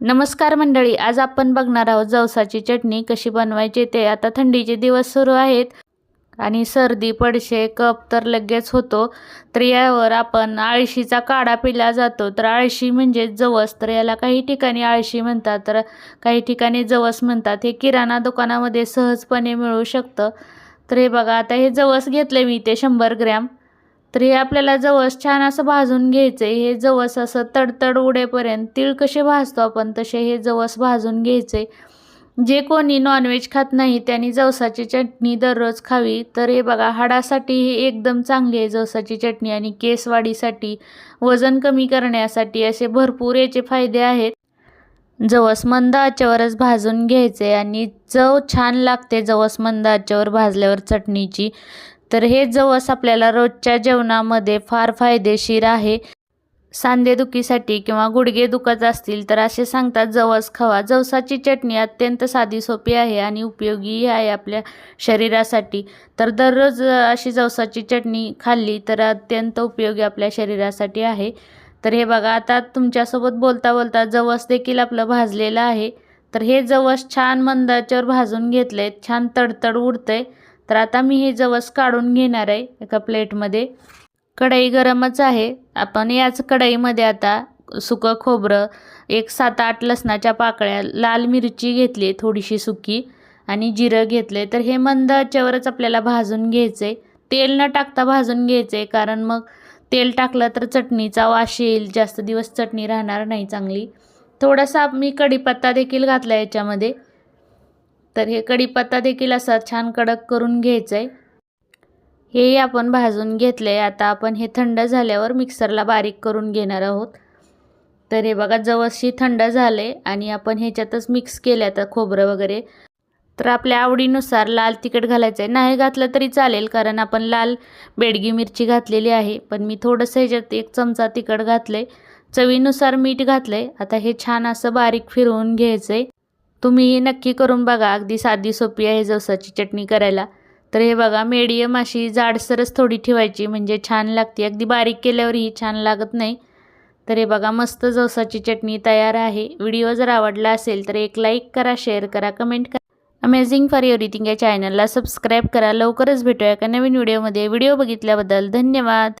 नमस्कार मंडळी आज आपण बघणार आहोत जवसाची चटणी कशी बनवायची ते. आता थंडीचे दिवस सुरू आहेत आणि सर्दी पडशे कप तर लगेच होतो. तर यावर आपण आळशीचा काढा पिला जातो. तर आळशी म्हणजे जवस. तर याला काही ठिकाणी आळशी म्हणतात. तर काही ठिकाणी जवस म्हणतात. हे किराणा दुकानामध्ये सहजपणे मिळू शकतं. तर हे बघा आता हे जवस घेतलं मी ते शंभर ग्रॅम. तर हे आपल्याला जवस छान असं भाजून घ्यायचं आहे हे जवस असं तडतड उडेपर्यंत तीळ कसे भाजतो आपण तसे हे जवस भाजून घ्यायचे जे कोणी नॉनव्हेज खात नाही त्यांनी जवसाची चटणी दररोज खावी. तर हे बघा हाडासाठी ही एकदम चांगली आहे जवसाची चटणी आणि केसवाढीसाठी वजन कमी करण्यासाठी असे भरपूर याचे फायदे आहेत. जवस मंद आचेवरच भाजून घ्यायचे आणि चव छान लागते जवस मंद आचेवर भाजल्यावर चटणीची. तर हे जवस आपल्याला रोजच्या जेवणामध्ये फार फायदेशीर आहे. सांधेदुखीसाठी किंवा गुडघे दुखत असतील तर असे सांगतात जवस खावा. जवसाची चटणी अत्यंत साधी सोपी आहे आणि उपयोगीही आहे आपल्या शरीरासाठी. तर दररोज अशी जवसाची चटणी खाल्ली तर अत्यंत उपयोगी आपल्या शरीरासाठी आहे. तर हे बघा आता तुमच्यासोबत बोलता बोलता जवस देखील आपलं भाजलेलं आहे. तर हे जवस छान मंदाच्यावर भाजून घेतले छान तडतड उडतंय. तर आता मी हे जवस काढून घेणार आहे एका प्लेटमध्ये. कढई गरमच आहे. आपण याच कढईमध्ये आता सुकं खोबरं एक सात आठ लसणाच्या पाकळ्या लाल मिरची घेतली थोडीशी सुकी आणि जिरं घेतले तर हे मंद आचेवरच आपल्याला भाजून घ्यायचं आहे तेल न टाकता भाजून घ्यायचं आहे कारण मग तेल टाकलं तर चटणीचा वास येईल. जास्त दिवस चटणी राहणार नाही चांगली. थोडासा मी कढीपत्ता देखील घातला याच्यामध्ये. तर हे कढीपत्ता देखील असा छान कडक करून घ्यायचं आहे हेही आपण भाजून घेतलं आहे आता आपण हे थंड झाल्यावर मिक्सरला बारीक करून घेणार आहोत. तर हे बघा जवळशी थंड झाले आणि आपण ह्याच्यातच मिक्स केलं आता खोबरं वगैरे. तर आपल्या आवडीनुसार लाल तिखट घालायचं आहे नाही घातलं तरी चालेल कारण आपण लाल बेडगी मिरची घातलेली आहे. पण मी थोडंसं ह्याच्यात एक चमचा तिखट घातलं आहे चवीनुसार मीठ घातलं आहे आता हे छान असं बारीक फिरवून घ्यायचं आहे तुम्ही नक्की करून बघा अगदी साधी सोपी आहे जवसाची चटणी करायला. तर हे बघा मीडियम अशी जाडसरच थोडी ठेवायची म्हणजे छान लागते. अगदी बारीक केल्यावरही छान लागत नाही. तर हे बघा मस्त जवसाची चटणी तयार आहे. व्हिडिओ जर आवडला असेल तर एक लाईक करा शेअर करा कमेंट करा. अमेझिंग फॉर एव्हरीथिंग या चॅनलला सबस्क्राईब करा. लवकरच भेटूया एका नवीन व्हिडिओमध्ये व्हिडिओ बघितल्याबद्दल धन्यवाद.